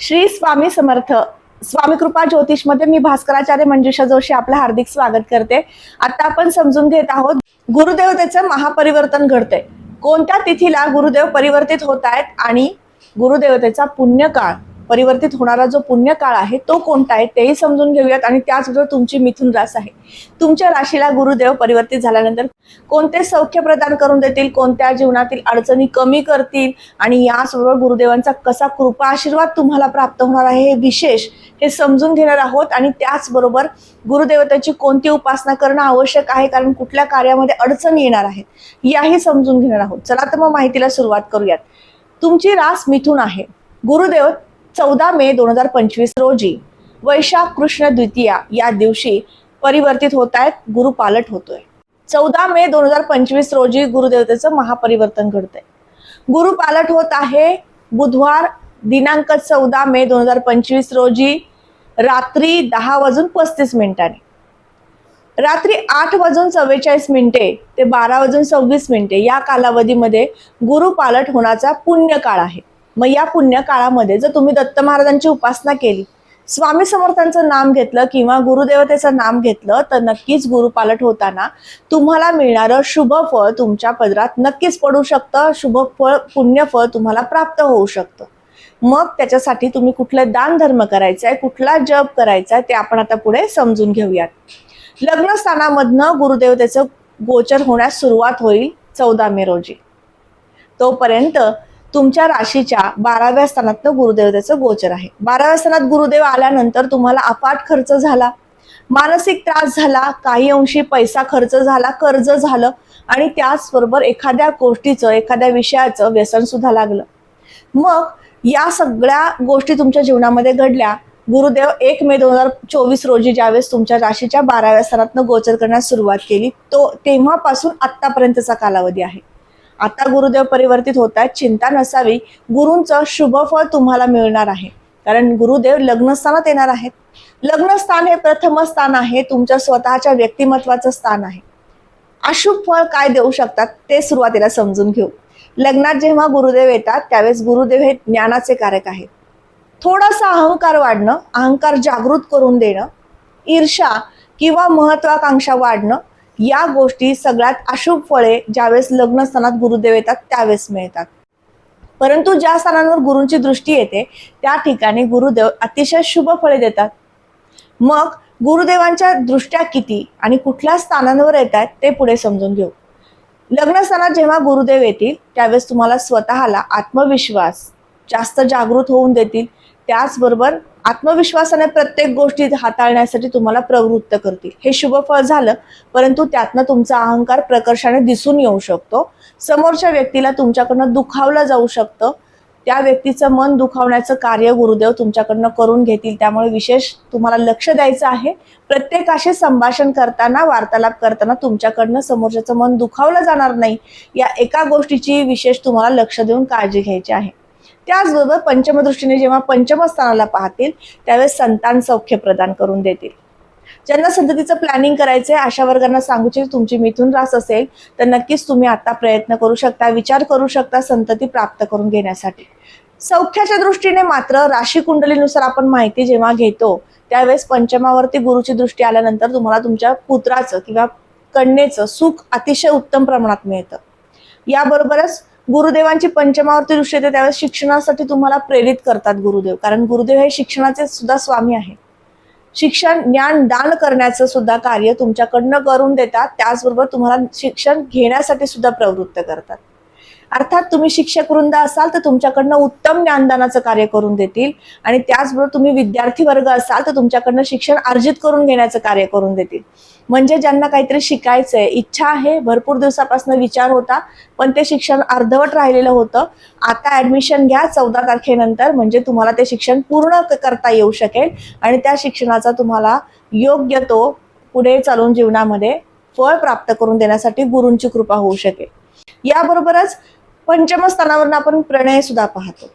श्री स्वामी समर्थ. स्वामी कृपा ज्योतिषमध्ये मी भास्कराचार्य मंजुषा जोशी आपलं हार्दिक स्वागत करते. आता आपण समजून घेत आहोत गुरुदेवतेचं महापरिवर्तन घडतंय. कोणत्या तिथीला गुरुदेव परिवर्तित होत आहेत आणि गुरुदेवतेचा पुण्यकाळ? परिवर्तित होणारा जो पुण्यकाळ आहे तो कोणता आहे तेही समजून घेऊयात आणि त्याचबरोबर तुमची मिथुन रास आहे. तुमच्या राशीला गुरुदेव परिवर्तित झाल्यानंतर कोणते सौख्य प्रदान करून देतील कोणत्या जीवनातील अडचणी कमी करतील आणि याचबरोबर गुरुदेवांचा कसा कृपा आशीर्वाद तुम्हाला प्राप्त होणार आहे हे विशेष हे समजून घेणार आहोत आणि त्याचबरोबर गुरुदेवतेची कोणती उपासना करणं आवश्यक आहे कारण कुठल्या कार्यामध्ये अडचणी येणार आहेत याही समजून घेणार आहोत. चला तर मग माहितीला सुरुवात करूयात. तुमची रास मिथून आहे. गुरुदेव चौदा मे दोन हजार पंचवीस रोजी वैशाख कृष्ण द्वितीया या दिवशी परिवर्तित होत आहेत गुरु पालट होतोय. चौदा मे दोन हजार पंचवीस रोजी गुरुदेवतेचं महापरिवर्तन घडतंय. गुरु पालट होत आहे बुधवार दिनांक चौदा मे दोन हजार पंचवीस रोजी रात्री दहा वाजून पस्तीस मिनिटांनी. रात्री आठ वाजून चव्वेचाळीस मिनिटे ते बारा वाजून सव्वीस मिनिटे या कालावधीमध्ये गुरु पालट होण्याचा पुण्य काळ आहे. मग या पुण्य काळामध्ये जर तुम्ही दत्त महाराजांची उपासना केली स्वामी समर्थांचं नाम घेतलं किंवा गुरुदेवतेचं नाम घेतलं तर नक्कीच गुरुपालट होताना तुम्हाला मिळणारं शुभ फळ तुमच्या पदरात नक्कीच पडू शकतं. शुभ फळ पुण्यफळ तुम्हाला प्राप्त होऊ शकतं. मग त्याच्यासाठी तुम्ही कुठले दान धर्म करायचा आहे कुठला जप करायचा आहे ते आपण आता पुढे समजून घेऊयात. लग्न स्थानामधनं गुरुदेवतेचं गोचर होण्यास सुरुवात होईल चौदा मे रोजी. तोपर्यंत तुमच्या राशीच्या बाराव्या स्थानात गुरुदेवतेचं गोचर आहे. बाराव्या स्थानात गुरुदेव आल्यानंतर तुम्हाला अफाट खर्च झाला. मानसिक त्रास झाला काही अंशी पैसा खर्च झाला कर्ज झालं आणि त्याचबरोबर एखाद्या गोष्टीचं एखाद्या विषयाचं व्यसन सुद्धा लागलं. मग या सगळ्या गोष्टी तुमच्या जीवनामध्ये घडल्या. गुरुदेव एक मे दोन हजार चोवीस रोजी ज्यावेळेस तुमच्या राशीच्या बाराव्या स्थानातनं गोचर करण्यास सुरुवात केली तो तेव्हापासून आत्तापर्यंतचा कालावधी आहे. आता गुरुदेव परिवर्तित होत आहेत चिंता नसावी. गुरूंचं शुभफळ तुम्हाला मिळणार आहे. कारण गुरुदेव लग्नस्थानात येणार आहेत. लग्नस्थान हे प्रथम स्थान आहे तुमच्या स्वतःच्या व्यक्तिमत्वाचं स्थान आहे. अशुभ फळ काय देऊ शकतात ते सुरुवातीला समजून घेऊ. लग्नात जेव्हा गुरुदेव येतात त्यावेळेस गुरुदेव हे ज्ञानाचे कारक आहेत. थोडासा अहंकार वाढणं अहंकार जागृत करून देणं ईर्षा किंवा महत्वाकांक्षा वाढणं या गोष्टी सगळ्यात अशुभ फळे ज्यावेळेस लग्न स्थानात गुरुदेव येतात त्यावेळेस मिळतात. परंतु ज्या स्थानांवर गुरूंची दृष्टी येते त्या ठिकाणी गुरुदेव अतिशय शुभ फळे देतात. मग गुरुदेवांच्या दृष्ट्या किती आणि कुठल्या स्थानांवर येत आहेत ते पुढे समजून घेऊ. लग्नस्थानात जेव्हा गुरुदेव येतील त्यावेळेस तुम्हाला स्वतःला आत्मविश्वास जास्त जागृत होऊन देतील. त्याचबरोबर आत्मविश्वासाने प्रत्येक गोष्टी हाताळण्यासाठी तुम्हाला प्रवृत्त करतील. हे शुभफळ झालं परंतु त्यातनं तुमचा अहंकार प्रकर्षाने दिसून येऊ शकतो. समोरच्या व्यक्तीला तुमच्याकडनं दुखावलं जाऊ शकतं. त्या व्यक्तीचं मन दुखावण्याचं कार्य गुरुदेव तुमच्याकडनं करून घेतील. त्यामुळे विशेष तुम्हाला लक्ष द्यायचं आहे. प्रत्येकाशी संभाषण करताना वार्तालाप करताना तुमच्याकडनं समोरच्याचं मन दुखावलं जाणार नाही. या एका गोष्टीची विशेष तुम्हाला लक्ष देऊन काळजी घ्यायची आहे. त्याचबरोबर पंचमदृष्टीने जेव्हा पंचमस्थानाला पाहतील त्यावेळेस संतान सौख्य प्रदान करून देतील. ज्यांना संततीचं प्लॅनिंग करायचंय अशा वर्गांना सांगूची तुमची मिथून रास असेल तर नक्कीच तुम्ही आता प्रयत्न करू शकता विचार करू शकता संतती प्राप्त करून घेण्यासाठी. सौख्याच्या दृष्टीने मात्र राशी कुंडलीनुसार आपण माहिती जेव्हा घेतो त्यावेळेस पंचमावरती गुरुची दृष्टी आल्यानंतर तुम्हाला तुमच्या पुत्राचं किंवा कन्येचं सुख अतिशय उत्तम प्रमाणात मिळतं. याबरोबरच गुरुदेवांची पंचमावरती दृष्टी येते त्यावेळेस शिक्षणासाठी तुम्हाला प्रेरित करतात गुरुदेव. कारण गुरुदेव हे शिक्षणाचे सुद्धा स्वामी आहे शिक्षण ज्ञान दान करण्याचं सुद्धा कार्य तुमच्याकडनं करून देतात. त्याचबरोबर तुम्हाला शिक्षण घेण्यासाठी सुद्धा प्रवृत्त करतात. अर्थात तुम्ही शिक्षक वृंद असाल तर तुमच्याकडनं उत्तम ज्ञानदानाचं कार्य करून देतील. आणि त्याचबरोबर तुम्ही विद्यार्थी वर्ग असाल तर तुमच्याकडनं शिक्षण अर्जित करून घेण्याचं कार्य करून देतील. म्हणजे ज्यांना काहीतरी शिकायचंय इच्छा आहे भरपूर दिवसापासून विचार होता पण ते शिक्षण अर्धवट राहिलेलं होतं. आता ऍडमिशन घ्या चौदा तारखेनंतर म्हणजे तुम्हाला ते शिक्षण पूर्ण करता येऊ शकेल. आणि त्या शिक्षणाचा तुम्हाला योग्य तो पुढे चालून जीवनामध्ये फळ प्राप्त करून देण्यासाठी गुरूंची कृपा होऊ शकेल. याबरोबरच पंचम स्थानावरून आपण प्रणय सुद्धा पाहतो.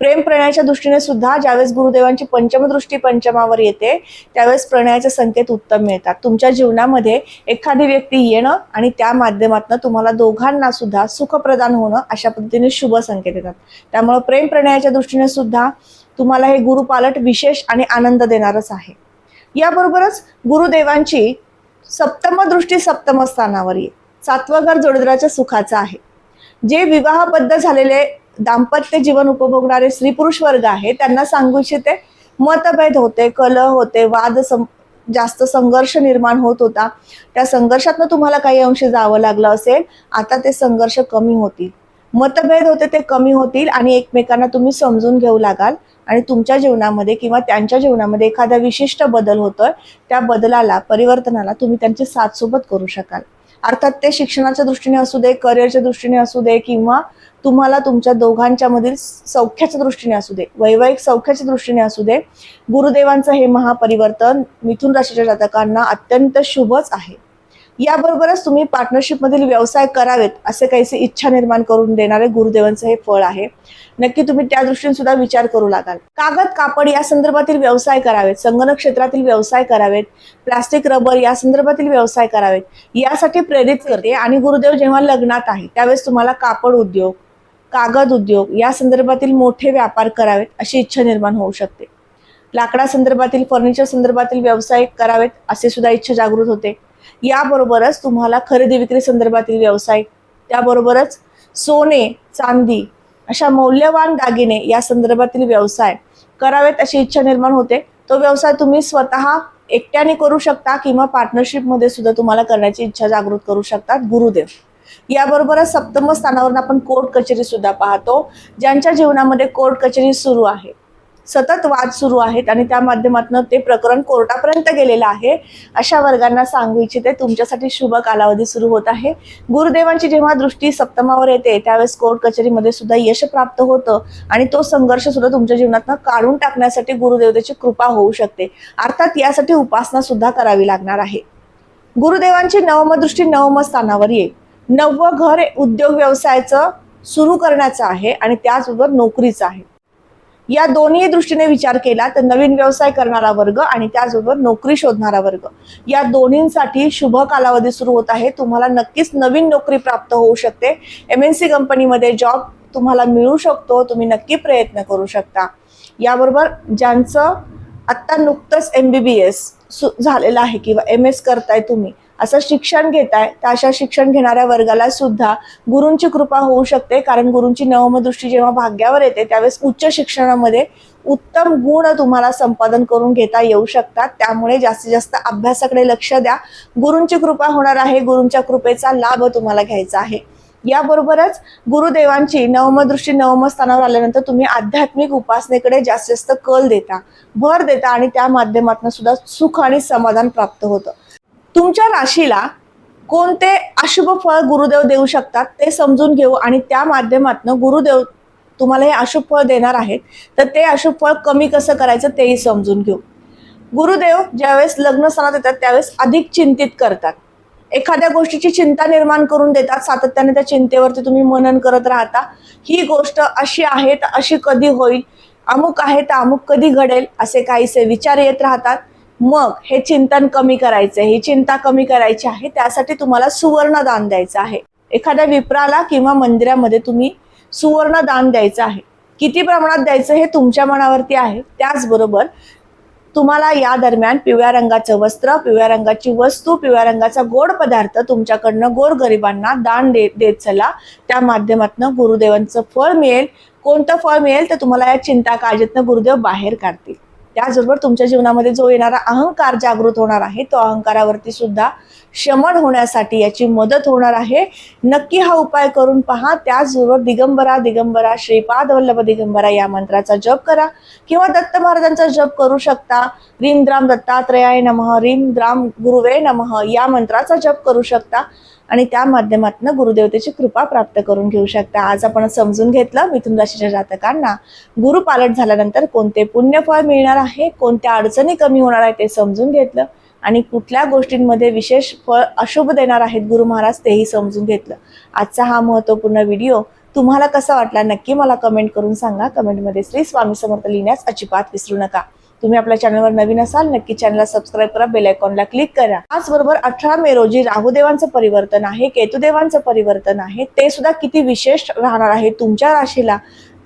प्रेम प्रणयाच्या दृष्टीने सुद्धा ज्यावेळेस गुरुदेवांची पंचमदृष्टी पंचमावर येते त्यावेळेस प्रणयाचे संकेत उत्तम मिळतात. तुमच्या जीवनामध्ये एखादी व्यक्ती येणं आणि त्या माध्यमातून तुम्हाला दोघांना सुद्धा सुख प्रदान होणं अशा पद्धतीने शुभ संकेत येतात. त्यामुळे प्रेम प्रणयाच्या दृष्टीने सुद्धा तुम्हाला हे गुरुपालट विशेष आणि आनंद देणारच आहे. याबरोबरच गुरुदेवांची सप्तम दृष्टी सप्तम स्थानावर येईल सातवं घर जोडीदाराच्या सुखाचं आहे. जे विवाहबद्ध झालेले दाम्पत्य जीवन उपभोगणारे स्त्री पुरुष वर्ग आहे त्यांना सांगू इच्छिते मतभेद होते कलह होते वाद सं जास्त संघर्ष निर्माण होत होता. त्या संघर्षातनं तुम्हाला काही अंशी जावं लागलं असेल आता ते संघर्ष कमी होतील. मतभेद होते ते कमी होतील आणि एकमेकांना तुम्ही समजून घेऊ लागाल आणि तुमच्या जीवनामध्ये किंवा त्यांच्या जीवनामध्ये एखादा विशिष्ट बदल होतोय त्या बदलाला परिवर्तनाला तुम्ही त्यांची साथसोबत करू शकाल. अर्थात ते शिक्षणाच्या दृष्टीने असू दे करिअरच्या दृष्टीने असू दे किंवा तुम्हाला तुमच्या दोघांच्या मधील सौख्याच्या दृष्टीने असू दे वैवाहिक सौख्याच्या दृष्टीने असू दे गुरुदेवांचं हे महापरिवर्तन मिथुन राशीच्या जातकांना अत्यंत शुभच आहे. याबरोबरच तुम्ही पार्टनरशिपमधील व्यवसाय करावेत असे काहीसे इच्छा निर्माण करून देणारे गुरुदेवांचं हे फळ आहे. नक्की तुम्ही त्या दृष्टीने सुद्धा विचार करू लागाल. कागद कापड या संदर्भातील व्यवसाय करावेत संगणक क्षेत्रातील व्यवसाय करावेत प्लास्टिक रबर या संदर्भातील व्यवसाय करावेत. यासाठी प्रेरित करते आणि गुरुदेव जेव्हा लग्नात आहे त्यावेळेस तुम्हाला कापड उद्योग कागद उद्योग या संदर्भातील मोठे व्यापार करावेत अशी इच्छा निर्माण होऊ शकते. लाकडा संदर्भातील फर्निचर संदर्भातील व्यवसाय करावेत असे सुद्धा इच्छा जागृत होते. याबरोबरच तुम्हाला खरेदी विक्री संदर्भातील व्यवसाय त्याबरोबरच सोने चांदी अशा मौल्यवान दागिने या संदर्भातील व्यवसाय करावेत अशी इच्छा निर्माण होते. तो व्यवसाय तुम्ही स्वतः एकट्याने करू शकता किंवा पार्टनरशिपमध्ये सुद्धा तुम्हाला करण्याची इच्छा जागृत करू शकतात गुरुदेव. याबरोबरच सप्तम स्थानावरून आपण कोर्ट कचेरी सुद्धा पाहतो ज्यांच्या जीवनामध्ये कोर्ट कचेरी सुरू आहे. सतत वाद सुरू आहेत आणि त्या माध्यमातून ते प्रकरण कोर्टापर्यंत गेलेलं आहे. अशा वर्गांना सांगू इच्छिते तुमच्यासाठी शुभ कालावधी सुरू होत आहे. गुरुदेवांची जेव्हा दृष्टी सप्तमावर येते त्यावेळेस कोर्ट कचेरीमध्ये सुद्धा यश प्राप्त होतं आणि तो संघर्ष सुद्धा तुमच्या जीवनातनं काढून टाकण्यासाठी गुरुदेवतेची कृपा होऊ शकते. अर्थात यासाठी उपासना सुद्धा करावी लागणार आहे. गुरुदेवांची नवमदृष्टी नवम स्थानावर येईल. नववं घर उद्योग व्यवसायाचं सुरू करण्याचं आहे आणि त्याचबरोबर नोकरीचं आहे. या दोन्ही दृष्टीने विचार केला तर नवीन व्यवसाय करणारा वर्ग आणि त्याचबरोबर नोकरी शोधणारा वर्ग. या दोन्हींसाठी शुभ कालावधी सुरू होत आहे. तुम्हाला नक्कीच नवीन नोकरी प्राप्त होऊ शकते. एम एन सी कंपनीमध्ये जॉब तुम्हाला मिळू शकतो. तुम्ही नक्की प्रयत्न करू शकता. याबरोबर ज्यांचं आत्ता नुकतंच एम बी बी एस झालेलं आहे किंवा एम एस करताय तुम्ही असं शिक्षण घेताय तर अशा शिक्षण घेणाऱ्या वर्गाला सुद्धा गुरूंची कृपा होऊ शकते. कारण गुरूंची नवमदृष्टी जेव्हा भाग्यावर येते त्यावेळेस उच्च शिक्षणामध्ये उत्तम गुण तुम्हाला संपादन करून घेता येऊ शकतात. त्यामुळे जास्तीत जास्त अभ्यासाकडे लक्ष द्या. गुरूंची कृपा होणार आहे. गुरूंच्या कृपेचा लाभ तुम्हाला घ्यायचा आहे. याबरोबरच गुरुदेवांची नवमदृष्टी नवम स्थानावर आल्यानंतर तुम्ही आध्यात्मिक उपासनेकडे जास्तीत जास्त कल देता भर देता आणि त्या माध्यमातून सुद्धा सुख आणि समाधान प्राप्त होतं. तुमच्या राशीला कोणते अशुभ फळ गुरुदेव देऊ शकतात ते समजून घेऊ आणि त्या माध्यमातून गुरुदेव तुम्हाला हे अशुभ फळ देणार आहेत तर ते अशुभ फळ कमी कसं करायचं तेही समजून घेऊ. गुरुदेव ज्यावेळेस लग्न सणात येतात त्यावेळेस अधिक चिंतित करतात. एखाद्या गोष्टीची चिंता निर्माण करून देतात सातत्याने त्या चिंतेवरती तुम्ही मनन करत राहता. ही गोष्ट अशी आहे तर अशी कधी होईल अमुक आहे तर अमुक कधी घडेल असे काहीसे विचार येत राहतात. मग हे चिंतन कमी करायचं ही चिंता कमी करायची आहे त्यासाठी तुम्हाला सुवर्ण दान द्यायचं आहे. एखाद्या विप्राला किंवा मंदिरामध्ये तुम्ही सुवर्ण दान द्यायचं आहे. किती प्रमाणात द्यायचं हे तुमच्या मनावरती आहे. त्याचबरोबर तुम्हाला या दरम्यान पिवळ्या रंगाचं वस्त्र पिवळ्या रंगाची वस्तू पिवळ्या रंगाचा गोड पदार्थ तुमच्याकडनं गोर गरिबांना दान दे देत चला. त्या माध्यमातून गुरुदेवांचं फळ मिळेल. कोणतं फळ मिळेल तर तुम्हाला या चिंता काळजीतनं गुरुदेव बाहेर काढतील. त्याचबरोबर तुमच्या जीवनामध्ये जो येणारा अहंकार जागृत होणार आहे तो अहंकारावरती सुद्धा शमन होण्यासाठी याची मदत होणार आहे. नक्की हा उपाय करून पहा. त्याचबरोबर दिगंबरा दिगंबरा श्रीपाद वल्लभ दिगंबरा या मंत्राचा जप करा. किंवा दत्त महाराजांचा जप करू शकता. रीम द्राम दत्तात्रयाय नमः रीम द्राम गुरुवे नमः या मंत्राचा जप करू शकता. आणि त्या माध्यमातून गुरुदेवतेची कृपा प्राप्त करून घेऊ शकता. आज आपण समजून घेतलं मिथुन राशीच्या जातकांना. गुरु पालट झाल्यानंतर कोणते पुण्यफळ मिळणार आहे कोणत्या अडचणी कमी होणार आहे ते समजून घेतलं. आणि कुठल्या गोष्टींमध्ये विशेष फळ अशुभ देणार आहेत गुरु महाराज तेही समजून घेतलं. आजचा हा महत्त्वपूर्ण व्हिडिओ तुम्हाला कसा वाटला नक्की मला कमेंट करून सांगा. कमेंटमध्ये श्री स्वामी समर्थ लिहिण्यास अजिबात विसरू नका. तुम्ही आपल्या चॅनलवर नवीन असाल नक्की चॅनलला सबस्क्राईब करा बेल आयकॉनला क्लिक करा. त्याचबरोबर अठरा मे रोजी राहुदेवांचं परिवर्तन आहे केतुदेवांचं परिवर्तन आहे. ते सुद्धा किती विशेष राहणार आहे तुमच्या राशीला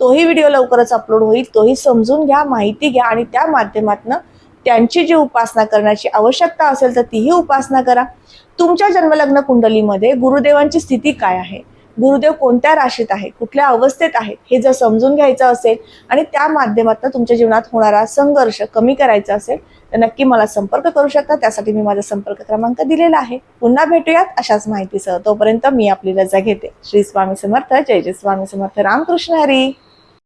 तोही व्हिडिओ लवकरच अपलोड होईल तोही समजून घ्या माहिती घ्या आणि त्या माध्यमातनं त्यांची जी उपासना करण्याची आवश्यकता असेल तर तीही उपासना करा. तुमच्या जन्मलग्न कुंडलीमध्ये गुरुदेवांची स्थिती काय आहे? गुरुदेव कोणत्या राशीत आहे कुठल्या अवस्थेत आहे हे जर समजून घ्यायचं असेल आणि त्या माध्यमातून तुमच्या जीवनात होणारा संघर्ष कमी करायचा असेल तर नक्की मला संपर्क करू शकता. त्यासाठी मी माझा संपर्क क्रमांक दिलेला आहे. पुन्हा भेटूयात अशाच माहितीसह. तोपर्यंत मी आपली रजा घेते. श्री स्वामी समर्थ. जय जय स्वामी समर्थ. रामकृष्ण हरी.